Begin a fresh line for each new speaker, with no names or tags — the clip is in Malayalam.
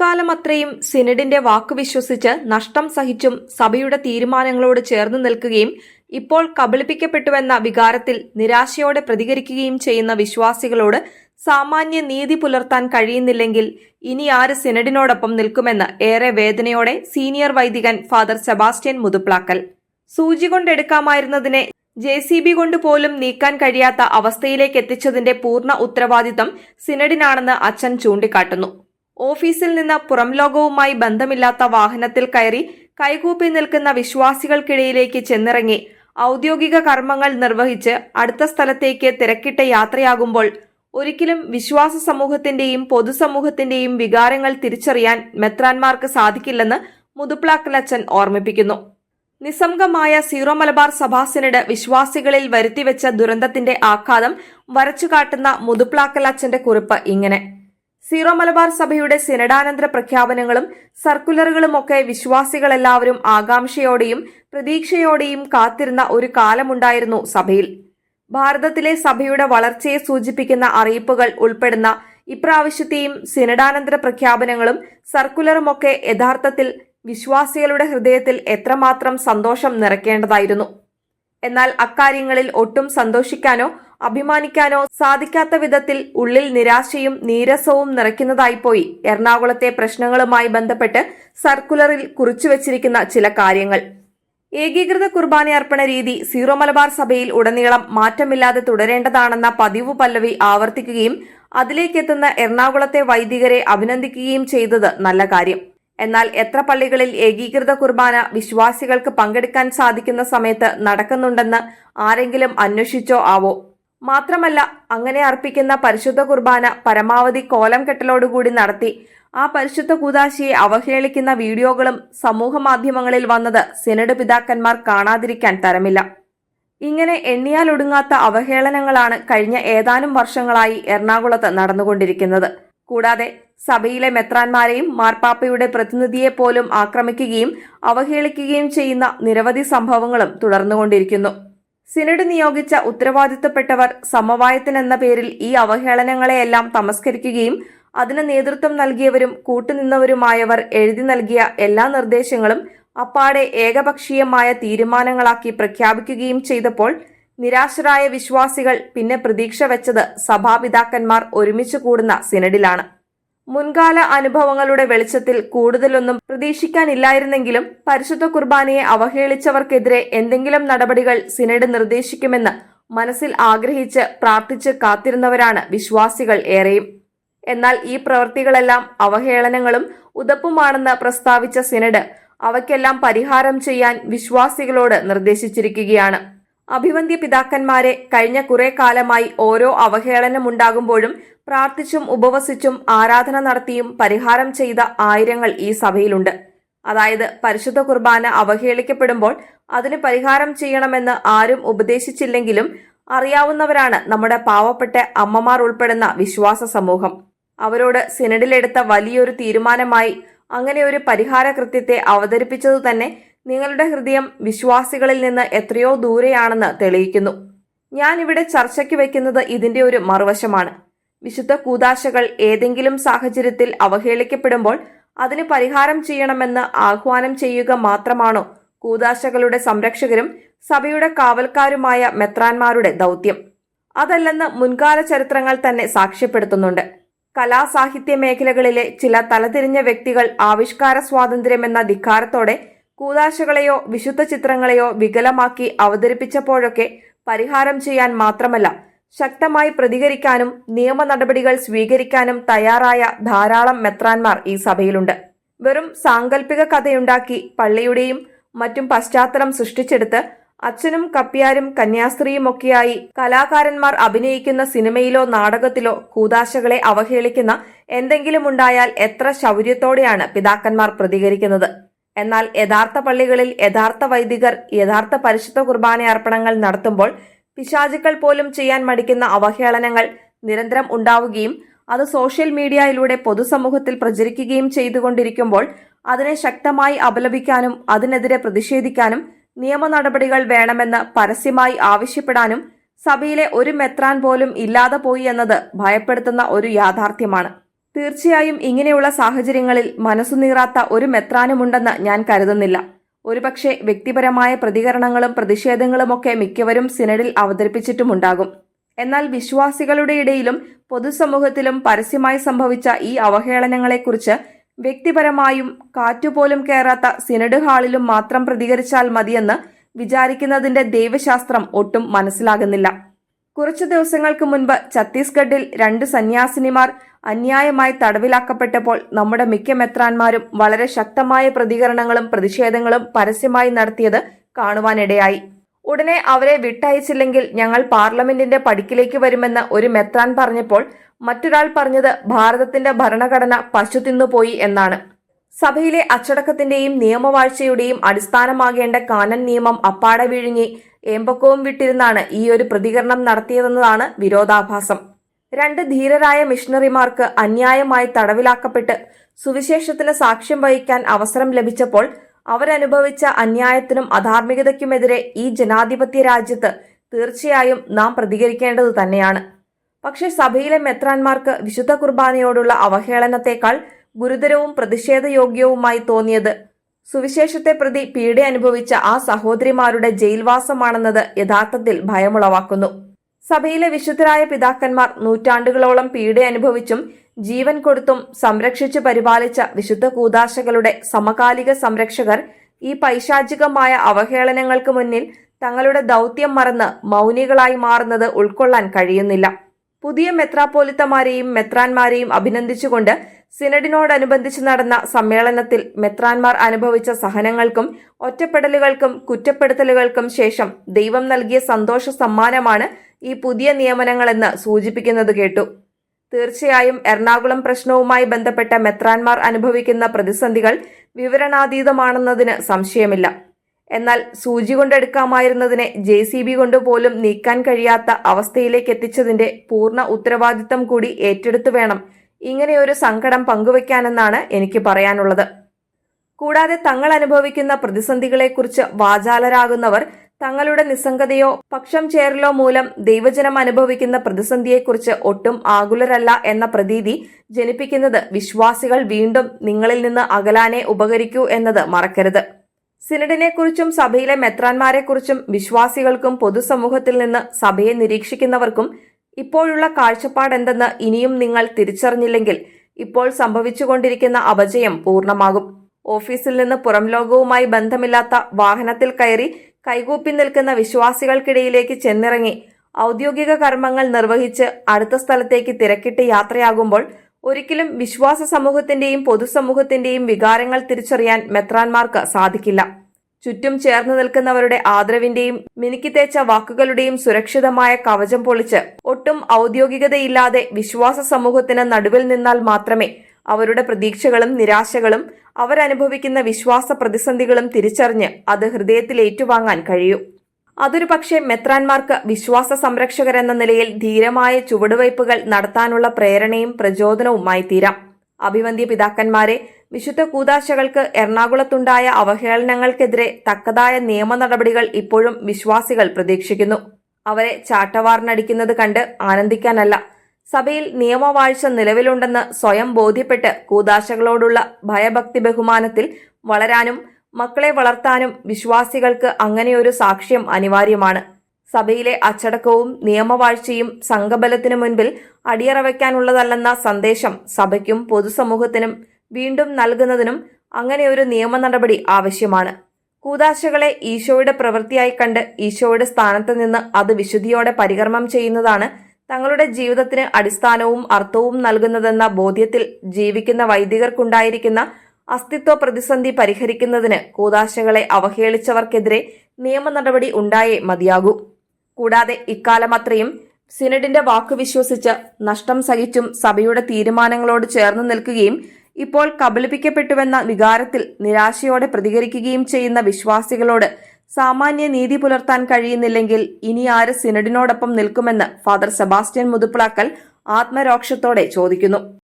ഇക്കാലമത്രയും സിനഡിന്റെ വാക്ക് വിശ്വസിച്ച് നഷ്ടം സഹിച്ചും സഭയുടെ തീരുമാനങ്ങളോട് ചേർന്ന് നിൽക്കുകയും ഇപ്പോൾ കബളിപ്പിക്കപ്പെട്ടുവെന്ന വികാരത്തിൽ നിരാശയോടെ പ്രതികരിക്കുകയും ചെയ്യുന്ന വിശ്വാസികളോട് സാമാന്യ നീതി പുലർത്താൻ കഴിയുന്നില്ലെങ്കിൽ ഇനി ആര് സിനഡിനോടൊപ്പം നിൽക്കുമെന്ന് ഏറെ വേദനയോടെ സീനിയർ വൈദികൻ ഫാദർ സെബാസ്റ്റ്യൻ മുതുപ്ലാക്കൽ. സൂചി കൊണ്ടെടുക്കാമായിരുന്നതിനെ ജെ സി ബി കൊണ്ട് പോലും നീക്കാൻ കഴിയാത്ത അവസ്ഥയിലേക്ക് എത്തിച്ചതിന്റെ പൂർണ ഉത്തരവാദിത്തം സിനഡിനാണെന്ന് അച്ഛൻ ചൂണ്ടിക്കാട്ടുന്നു. ഓഫീസിൽ നിന്ന് പുറം ലോകവുമായി ബന്ധമില്ലാത്ത വാഹനത്തിൽ കയറി കൈകൂപ്പി നിൽക്കുന്ന വിശ്വാസികൾക്കിടയിലേക്ക് ചെന്നിറങ്ങി ഔദ്യോഗിക കർമ്മങ്ങൾ നിർവഹിച്ച് അടുത്ത സ്ഥലത്തേക്ക് തിരക്കിട്ട യാത്രയാകുമ്പോൾ ഒരിക്കലും വിശ്വാസ സമൂഹത്തിന്റെയും പൊതുസമൂഹത്തിന്റെയും വികാരങ്ങൾ തിരിച്ചറിയാൻ മെത്രാൻമാർക്ക് സാധിക്കില്ലെന്ന് മുതുപ്ലാക്കലച്ചൻ ഓർമ്മിപ്പിക്കുന്നു. നിസ്സംഗമായ സീറോ മലബാർ സഭാ വിശ്വാസികളിൽ വരുത്തിവെച്ച ദുരന്തത്തിന്റെ ആഘാതം വരച്ചുകാട്ടുന്ന മുതുപ്ലാക്കലച്ചന്റെ കുറിപ്പ് ഇങ്ങനെ. സീറോ മലബാർ സഭയുടെ സിനഡാനന്തര പ്രഖ്യാപനങ്ങളും സർക്കുലറുകളുമൊക്കെ വിശ്വാസികളെല്ലാവരും ആകാംക്ഷയോടെയും പ്രതീക്ഷയോടെയും കാത്തിരുന്ന ഒരു കാലമുണ്ടായിരുന്നു സഭയിൽ. ഭാരതത്തിലെ സഭയുടെ വളർച്ചയെ സൂചിപ്പിക്കുന്ന അറിയിപ്പുകൾ ഉൾപ്പെടുന്ന ഇപ്രാവശ്യത്തെയും സിനഡാനന്തര പ്രഖ്യാപനങ്ങളും സർക്കുലറുമൊക്കെ യഥാർത്ഥത്തിൽ വിശ്വാസികളുടെ ഹൃദയത്തിൽ എത്രമാത്രം സന്തോഷം നിറയ്ക്കേണ്ടതായിരുന്നു? എന്നാൽ അക്കാര്യങ്ങളിൽ ഒട്ടും സന്തോഷിക്കാനോ അഭിമാനിക്കാനോ സാധിക്കാത്ത വിധത്തിൽ ഉള്ളിൽ നിരാശയും നീരസവും നിറയ്ക്കുന്നതായിപ്പോയി എറണാകുളത്തെ പ്രശ്നങ്ങളുമായി ബന്ധപ്പെട്ട് സർക്കുലറിൽ കുറിച്ചുവച്ചിരിക്കുന്ന ചില കാര്യങ്ങൾ. ഏകീകൃത കുർബാന അർപ്പണ രീതി സീറോ മലബാർ സഭയിൽ ഉടനീളം മാറ്റമില്ലാതെ തുടരേണ്ടതാണെന്ന പതിവ് പല്ലവി ആവർത്തിക്കുകയും അതിലേക്കെത്തുന്ന എറണാകുളത്തെ വൈദികരെ അഭിനന്ദിക്കുകയും ചെയ്തത് നല്ല കാര്യം. എന്നാൽ എത്ര പള്ളികളിൽ ഏകീകൃത കുർബാന വിശ്വാസികൾക്ക് പങ്കെടുക്കാൻ സാധിക്കുന്ന സമയത്ത് നടക്കുന്നുണ്ടെന്ന് ആരെങ്കിലും അന്വേഷിച്ചോ ആവോ? മാത്രമല്ല അങ്ങനെ അർപ്പിക്കുന്ന പരിശുദ്ധ കുർബാന പരമാവധി കോലം കെട്ടലോടുകൂടി നടത്തി ആ പരിശുദ്ധ കൂതാശിയെ അവഹേളിക്കുന്ന വീഡിയോകളും സമൂഹ മാധ്യമങ്ങളിൽ വന്നത് സിനഡ് പിതാക്കന്മാർ കാണാതിരിക്കാൻ തരമില്ല. ഇങ്ങനെ എണ്ണിയാലൊടുങ്ങാത്ത അവഹേളനങ്ങളാണ് കഴിഞ്ഞ ഏതാനും വർഷങ്ങളായി എറണാകുളത്ത് നടന്നുകൊണ്ടിരിക്കുന്നത്. കൂടാതെ സഭയിലെ മെത്രാന്മാരെയും മാർപ്പാപ്പയുടെ പ്രതിനിധിയെ പോലും ആക്രമിക്കുകയും അവഹേളിക്കുകയും ചെയ്യുന്ന നിരവധി സംഭവങ്ങളും തുടർന്നുകൊണ്ടിരിക്കുന്നു. സിനഡ് നിയോഗിച്ച ഉത്തരവാദിത്തപ്പെട്ടവർ സമവായത്തിനെന്ന പേരിൽ ഈ അവഹേളനങ്ങളെയെല്ലാം തമസ്കരിക്കുകയും അതിന് നേതൃത്വം നൽകിയവരും കൂട്ടുനിന്നവരുമായവർ എഴുതി നൽകിയ എല്ലാ നിർദ്ദേശങ്ങളും അപ്പാടെ ഏകപക്ഷീയമായ തീരുമാനങ്ങളാക്കി പ്രഖ്യാപിക്കുകയും ചെയ്തപ്പോൾ നിരാശരായ വിശ്വാസികൾ പിന്നെ പ്രതീക്ഷ വെച്ചത് സഭാപിതാക്കന്മാർ ഒരുമിച്ച് കൂടുന്ന സിനഡിലാണ്. മുൻകാല അനുഭവങ്ങളുടെ വെളിച്ചത്തിൽ കൂടുതലൊന്നും പ്രതീക്ഷിക്കാനില്ലായിരുന്നെങ്കിലും പരിശുദ്ധ കുർബാനയെ അവഹേളിച്ചവർക്കെതിരെ എന്തെങ്കിലും നടപടികൾ സിനഡ് നിർദ്ദേശിക്കുമെന്ന് മനസ്സിൽ ആഗ്രഹിച്ച് പ്രാർത്ഥിച്ച് കാത്തിരുന്നവരാണ് വിശ്വാസികൾ ഏറെയും. എന്നാൽ ഈ പ്രവൃത്തികളെല്ലാം അവഹേളനങ്ങളും ഉതപ്പുമാണെന്ന് പ്രസ്താവിച്ച സിനഡ് അവയ്ക്കെല്ലാം പരിഹാരം ചെയ്യാൻ വിശ്വാസികളോട് നിർദ്ദേശിച്ചിരിക്കുകയാണ്. അഭിവന്ദ്യ പിതാക്കന്മാരെ കഴിഞ്ഞ കുറെ കാലമായി ഓരോ അവഹേളനമുണ്ടാകുമ്പോഴും പ്രാർത്ഥിച്ചും ഉപവസിച്ചും ആരാധന നടത്തിയും പരിഹാരം ചെയ്ത ആയിരങ്ങൾ ഈ സഭയിലുണ്ട്. അതായത് പരിശുദ്ധ കുർബാന അവഹേളിക്കപ്പെടുമ്പോൾ അതിന് പരിഹാരം ചെയ്യണമെന്ന് ആരും ഉപദേശിച്ചില്ലെങ്കിലും അറിയാവുന്നവരാണ് നമ്മുടെ പാവപ്പെട്ട അമ്മമാർ ഉൾപ്പെടുന്ന വിശ്വാസ സമൂഹം. അവരോട് സിനഡിലെടുത്ത വലിയൊരു തീരുമാനമായി അങ്ങനെ ഒരു പരിഹാര കൃത്യത്തെ അവതരിപ്പിച്ചതു തന്നെ നിങ്ങളുടെ ഹൃദയം വിശ്വാസികളിൽ നിന്ന് എത്രയോ ദൂരെയാണെന്ന് തെളിയിക്കുന്നു. ഞാൻ ഇവിടെ ചർച്ചയ്ക്ക് വെക്കുന്നത് ഇതിന്റെ ഒരു മറുവശമാണ്. വിശുദ്ധ കൂതാശകൾ ഏതെങ്കിലും സാഹചര്യത്തിൽ അവഹേളിക്കപ്പെടുമ്പോൾ അതിന് പരിഹാരം ചെയ്യണമെന്ന് ആഹ്വാനം ചെയ്യുക മാത്രമാണോ കൂതാശകളുടെ സംരക്ഷകരും സഭയുടെ കാവൽക്കാരുമായ മെത്രാന്മാരുടെ ദൗത്യം? അതല്ലെന്ന് മുൻകാല ചരിത്രങ്ങൾ തന്നെ സാക്ഷ്യപ്പെടുത്തുന്നുണ്ട്. കലാസാഹിത്യ മേഖലകളിലെ ചില തലതിരിഞ്ഞ വ്യക്തികൾ ആവിഷ്കാര സ്വാതന്ത്ര്യമെന്ന ധിക്കാരത്തോടെ കൂതാശകളെയോ വിശുദ്ധ ചിത്രങ്ങളെയോ വികലമാക്കി അവതരിപ്പിച്ചപ്പോഴൊക്കെ പരിഹാരം ചെയ്യാൻ മാത്രമല്ല ശക്തമായി പ്രതികരിക്കാനും നിയമ നടപടികൾ സ്വീകരിക്കാനും തയ്യാറായ ധാരാളം മെത്രാന്മാർ ഈ സഭയിലുണ്ട്. വെറും സാങ്കല്പിക കഥയുണ്ടാക്കി പള്ളിയുടെയും മറ്റും പശ്ചാത്തലം സൃഷ്ടിച്ചെടുത്ത് അച്ഛനും കപ്പ്യാരും കന്യാസ്ത്രീയുമൊക്കെയായി കലാകാരന്മാർ അഭിനയിക്കുന്ന സിനിമയിലോ നാടകത്തിലോ കൂതാശകളെ അവഹേളിക്കുന്ന എന്തെങ്കിലും ഉണ്ടായാൽ എത്ര ശൗര്യത്തോടെയാണ് പിതാക്കന്മാർ പ്രതികരിക്കുന്നത്. എന്നാൽ യഥാർത്ഥ പള്ളികളിൽ യഥാർത്ഥ വൈദികർ യഥാർത്ഥ പരിശുദ്ധ കുർബാന അർപ്പണങ്ങൾ നടത്തുമ്പോൾ പിശാചുക്കൾ പോലും ചെയ്യാൻ മടിക്കുന്ന അവഹേളനങ്ങൾ നിരന്തരം ഉണ്ടാവുകയും അത് സോഷ്യൽ മീഡിയയിലൂടെ പൊതുസമൂഹത്തിൽ പ്രചരിക്കുകയും ചെയ്തുകൊണ്ടിരിക്കുമ്പോൾ അതിനെ ശക്തമായി അപലപിക്കാനും അതിനെതിരെ പ്രതിഷേധിക്കാനും നിയമ നടപടികൾ വേണമെന്ന് പരസ്യമായി ആവശ്യപ്പെടാനും സഭയിലെ ഒരു മെത്രാൻ പോലും ഇല്ലാതെ പോയി എന്നത് ഭയപ്പെടുത്തുന്ന ഒരു യാഥാർത്ഥ്യമാണ്. തീർച്ചയായും ഇങ്ങനെയുള്ള സാഹചര്യങ്ങളിൽ മനസ്സു നീറാത്ത ഒരു മെത്രാനുമുണ്ടെന്ന് ഞാൻ കരുതുന്നില്ല. ഒരുപക്ഷെ വ്യക്തിപരമായ പ്രതികരണങ്ങളും പ്രതിഷേധങ്ങളുമൊക്കെ മിക്കവരും സിനഡിൽ അവതരിപ്പിച്ചിട്ടുമുണ്ടാകും. എന്നാൽ വിശ്വാസികളുടെ ഇടയിലും പൊതുസമൂഹത്തിലും പരസ്യമായി സംഭവിച്ച ഈ അവഹേളനങ്ങളെക്കുറിച്ച് വ്യക്തിപരമായും കാറ്റുപോലും കയറാത്ത സിനഡ് ഹാളിലും മാത്രം പ്രതികരിച്ചാൽ മതിയെന്ന് വിചാരിക്കുന്നതിന്റെ ദൈവശാസ്ത്രം ഒട്ടും മനസ്സിലാകുന്നില്ല. കുറച്ചു ദിവസങ്ങൾക്ക് മുൻപ് ഛത്തീസ്ഗഡിൽ രണ്ട് സന്യാസിനിമാർ അന്യായമായി തടവിലാക്കപ്പെട്ടപ്പോൾ നമ്മുടെ മിക്ക മെത്രാന്മാരും വളരെ ശക്തമായ പ്രതികരണങ്ങളും പ്രതിഷേധങ്ങളും പരസ്യമായി നടത്തിയത് കാണുവാനിടയായി. ഉടനെ അവരെ വിട്ടയച്ചില്ലെങ്കിൽ ഞങ്ങൾ പാർലമെന്റിന്റെ പടിക്കിലേക്ക് വരുമെന്ന് ഒരു മെത്രാൻ പറഞ്ഞപ്പോൾ മറ്റൊരാൾ പറഞ്ഞത് ഭാരതത്തിന്റെ ഭരണഘടന പശു തിന്നുപോയി എന്നാണ്. സഭയിലെ അച്ചടക്കത്തിന്റെയും നിയമവാഴ്ചയുടെയും അടിസ്ഥാനമാകേണ്ട കാനൻ നിയമം അപ്പാടെ വിഴുങ്ങി ഏമ്പക്കവും വിട്ടിരുന്നാണ് ഈ ഒരു പ്രതികരണം നടത്തിയതെന്നതാണ് വിരോധാഭാസം. രണ്ട് ധീരരായ മിഷണറിമാർക്ക് അന്യായമായി തടവിലാക്കപ്പെട്ട് സുവിശേഷത്തിന് സാക്ഷ്യം വഹിക്കാൻ അവസരം ലഭിച്ചപ്പോൾ അവരനുഭവിച്ച അന്യായത്തിനും അധാർമികതയ്ക്കുമെതിരെ ഈ ജനാധിപത്യ രാജ്യത്ത് തീർച്ചയായും നാം പ്രതികരിക്കേണ്ടത് തന്നെയാണ്. പക്ഷേ സഭയിലെ മെത്രാന്മാർക്ക് വിശുദ്ധ കുർബാനയോടുള്ള അവഹേളനത്തെക്കാൾ ഗുരുതരവും പ്രതിഷേധയോഗ്യവുമായി തോന്നിയത്. സുവിശേഷത്തെ പ്രതി പീഡ അനുഭവിച്ച ആ സഹോദരിമാരുടെ ജയിൽവാസമാണെന്നത് യഥാർത്ഥത്തിൽ ഭയമുളവാക്കുന്നു. സഭയിലെ വിശുദ്ധരായ പിതാക്കന്മാർ നൂറ്റാണ്ടുകളോളം പീഡ അനുഭവിച്ചും ജീവൻ കൊടുത്തും സംരക്ഷിച്ചു പരിപാലിച്ച വിശുദ്ധ കൂതാശകളുടെ സമകാലിക സംരക്ഷകർ ഈ പൈശാചികമായ അവഹേളനങ്ങൾക്ക് മുന്നിൽ തങ്ങളുടെ ദൗത്യം മറന്ന് മൗനികളായി മാറുന്നത് ഉൾക്കൊള്ളാൻ കഴിയുന്നില്ല. പുതിയ മെത്രാപ്പോലിത്തമാരെയും മെത്രാന്മാരെയും അഭിനന്ദിച്ചുകൊണ്ട് സിനഡിനോടനുബന്ധിച്ച് നടന്ന സമ്മേളനത്തിൽ മെത്രാൻമാർ അനുഭവിച്ച സഹനങ്ങൾക്കും ഒറ്റപ്പെടലുകൾക്കും കുറ്റപ്പെടുത്തലുകൾക്കും ശേഷം ദൈവം നൽകിയ സന്തോഷ സമ്മാനമാണ് ഈ പുതിയ നിയമനങ്ങളെന്ന് സൂചിപ്പിക്കുന്നത് കേട്ടു. തീർച്ചയായും എറണാകുളം പ്രശ്നവുമായി ബന്ധപ്പെട്ട മെത്രാൻമാർ അനുഭവിക്കുന്ന പ്രതിസന്ധികൾ വിവരണാതീതമാണെന്നതിന് സംശയമില്ല. എന്നാൽ സൂചി കൊണ്ടെടുക്കാമായിരുന്നതിനെ ജെ സി ബി കൊണ്ട് പോലും നീക്കാൻ കഴിയാത്ത അവസ്ഥയിലേക്ക് എത്തിച്ചതിന്റെ പൂർണ ഉത്തരവാദിത്തം കൂടി ഏറ്റെടുത്തു വേണം ഇങ്ങനെയൊരു സങ്കടം പങ്കുവയ്ക്കാനെന്നാണ് എനിക്ക് പറയാനുള്ളത്. കൂടാതെ തങ്ങൾ അനുഭവിക്കുന്ന പ്രതിസന്ധികളെക്കുറിച്ച് വാചാലരാകുന്നവർ തങ്ങളുടെ നിസ്സംഗതയോ പക്ഷം ചേരലോ മൂലം ദൈവജനം അനുഭവിക്കുന്ന പ്രതിസന്ധിയെക്കുറിച്ച് ഒട്ടും ആകുലരല്ല എന്ന പ്രതീതി ജനിപ്പിക്കുന്നത് വിശ്വാസികൾ വീണ്ടും നിങ്ങളിൽ നിന്ന് അകലാനെ ഉപകരിക്കൂ എന്നത് മറക്കരുത്. സിനഡിനെക്കുറിച്ചും സഭയിലെ മെത്രാന്മാരെക്കുറിച്ചും വിശ്വാസികൾക്കും പൊതുസമൂഹത്തിൽ നിന്ന് സഭയെ നിരീക്ഷിക്കുന്നവർക്കും ഇപ്പോഴുള്ള കാഴ്ചപ്പാടെന്തെന്ന് ഇനിയും നിങ്ങൾ തിരിച്ചറിഞ്ഞില്ലെങ്കിൽ ഇപ്പോൾ സംഭവിച്ചുകൊണ്ടിരിക്കുന്ന അപജയം പൂർണമാകും. ഓഫീസിൽ നിന്ന് പുറം ലോകവുമായി ബന്ധമില്ലാത്ത വാഹനത്തിൽ കയറി കൈകൂപ്പി നിൽക്കുന്ന വിശ്വാസികൾക്കിടയിലേക്ക് ചെന്നിറങ്ങി ഔദ്യോഗിക കർമ്മങ്ങൾ നിർവഹിച്ച് അടുത്ത സ്ഥലത്തേക്ക് തിരക്കിട്ട് യാത്രയാകുമ്പോൾ ഒരിക്കലും വിശ്വാസ സമൂഹത്തിന്റെയും പൊതുസമൂഹത്തിന്റെയും വികാരങ്ങൾ തിരിച്ചറിയാൻ മെത്രാൻമാർക്ക് സാധിക്കില്ല. ചുറ്റും ചേർന്ന് നിൽക്കുന്നവരുടെ ആദരവിന്റെയും മിനുക്കി തേച്ച വാക്കുകളുടെയും സുരക്ഷിതമായ കവചം പൊളിച്ച് ഒട്ടും ഔദ്യോഗികതയില്ലാതെ വിശ്വാസ സമൂഹത്തിന് നടുവിൽ നിന്നാൽ മാത്രമേ അവരുടെ പ്രതീക്ഷകളും നിരാശകളും അവരനുഭവിക്കുന്ന വിശ്വാസ പ്രതിസന്ധികളും തിരിച്ചറിഞ്ഞ് അത് ഹൃദയത്തിൽ ഏറ്റുവാങ്ങാൻ കഴിയൂ. അതൊരു പക്ഷേ മെത്രാൻമാർക്ക് വിശ്വാസ സംരക്ഷകരെന്ന നിലയിൽ ധീരമായ ചുവടുവയ്പ്പുകൾ നടത്താനുള്ള പ്രേരണയും പ്രചോദനവുമായി തീരാം അഭിവന്ദ്യ പിതാക്കന്മാരെ വിശുദ്ധ കൂതാശകൾക്ക് എറണാകുളത്തുണ്ടായ അവഹേളനങ്ങൾക്കെതിരെ തക്കതായ നിയമ നടപടികൾ ഇപ്പോഴും വിശ്വാസികൾ പ്രതീക്ഷിക്കുന്നു. അവരെ ചാട്ടവാറിനടിക്കുന്നത് കണ്ട് ആനന്ദിക്കാനല്ല. സഭയിൽ നിയമവാഴ്ച നിലവിലുണ്ടെന്ന് സ്വയം ബോധ്യപ്പെട്ട് കൂതാശകളോടുള്ള ഭയഭക്തി ബഹുമാനത്തിൽ വളരാനും മക്കളെ വളർത്താനും വിശ്വാസികൾക്ക് അങ്ങനെയൊരു സാക്ഷ്യം അനിവാര്യമാണ്. സഭയിലെ അച്ചടക്കവും നിയമവാഴ്ചയും സംഘബലത്തിനു മുൻപിൽ അടിയറവയ്ക്കാനുള്ളതല്ലെന്ന സന്ദേശം സഭയ്ക്കും പൊതുസമൂഹത്തിനും വീണ്ടും നൽകുന്നതിനും അങ്ങനെ ഒരു നിയമ നടപടി ആവശ്യമാണ്. കൂതാശകളെ ഈശോയുടെ പ്രവൃത്തിയായി കണ്ട് ഈശോയുടെ സ്ഥാനത്ത് നിന്ന് അത് വിശുദ്ധിയോടെ പരികർമ്മം ചെയ്യുന്നതാണ് തങ്ങളുടെ ജീവിതത്തിന് അടിസ്ഥാനവും അർത്ഥവും നൽകുന്നതെന്ന ബോധ്യത്തിൽ ജീവിക്കുന്ന വൈദികർക്കുണ്ടായിരിക്കുന്ന അസ്തിത്വ പ്രതിസന്ധി പരിഹരിക്കുന്നതിന് കൂതാശകളെ അവഹേളിച്ചവർക്കെതിരെ നിയമ നടപടി ഉണ്ടായേ മതിയാകൂ. കൂടാതെ ഇക്കാലമത്രയും സിനഡിന്റെ വാക്ക് വിശ്വസിച്ച് നഷ്ടം സഹിച്ചും സഭയുടെ തീരുമാനങ്ങളോട് ചേർന്ന് നിൽക്കുകയും ഇപ്പോൾ കബളിപ്പിക്കപ്പെട്ടുവെന്ന വികാരത്തിൽ നിരാശയോടെ പ്രതികരിക്കുകയും ചെയ്യുന്ന വിശ്വാസികളോട് സാമാന്യ നീതി പുലർത്താൻ കഴിയുന്നില്ലെങ്കിൽ ഇനി ആര് സിനഡിനോടൊപ്പം നിൽക്കുമെന്ന് ഫാദർ സെബാസ്റ്റ്യൻ മുതുപ്പിളാക്കൽ ആത്മരോക്ഷത്തോടെ ചോദിക്കുന്നു.